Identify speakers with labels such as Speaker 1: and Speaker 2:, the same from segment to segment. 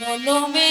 Speaker 1: কলমে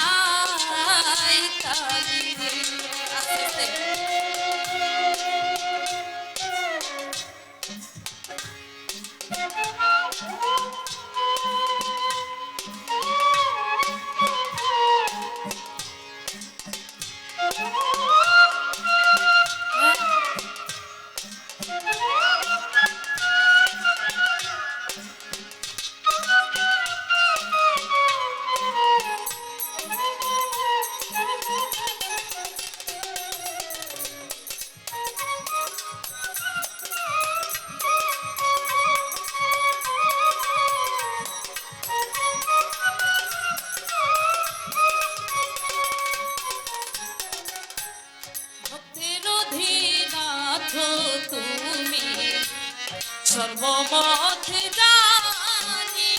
Speaker 1: মথ জানি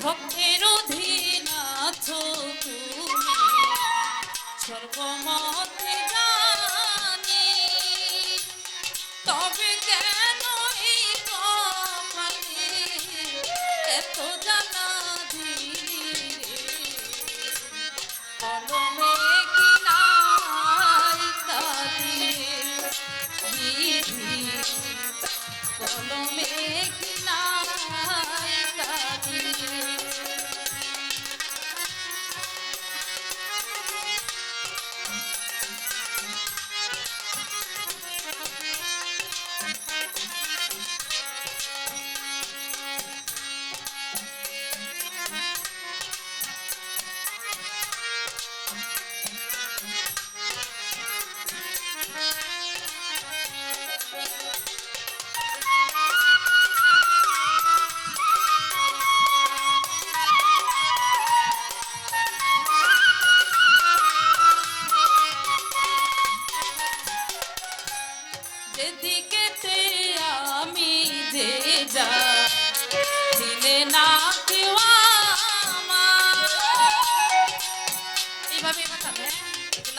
Speaker 1: ভক্তের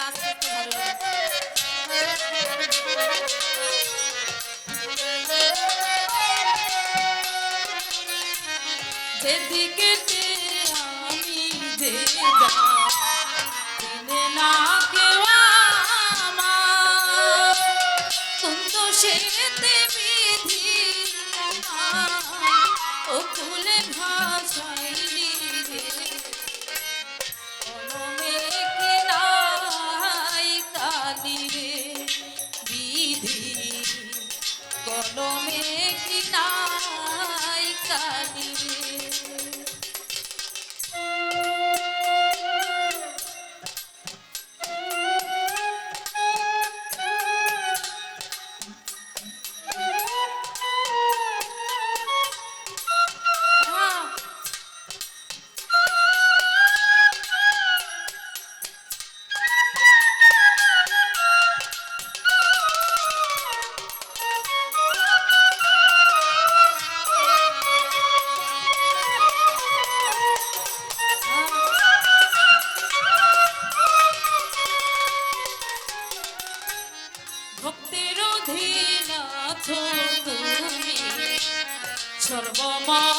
Speaker 1: ask if you have a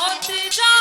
Speaker 1: পথ যা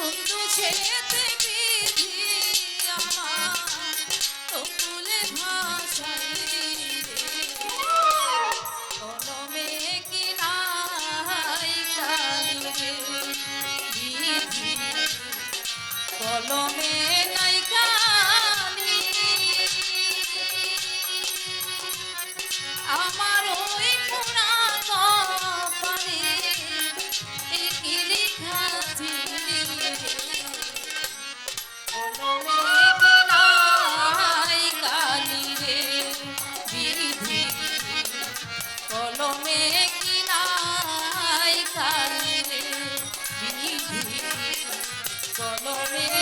Speaker 1: কুন্দু ছেড়েতে কালি রে বিধি কলমে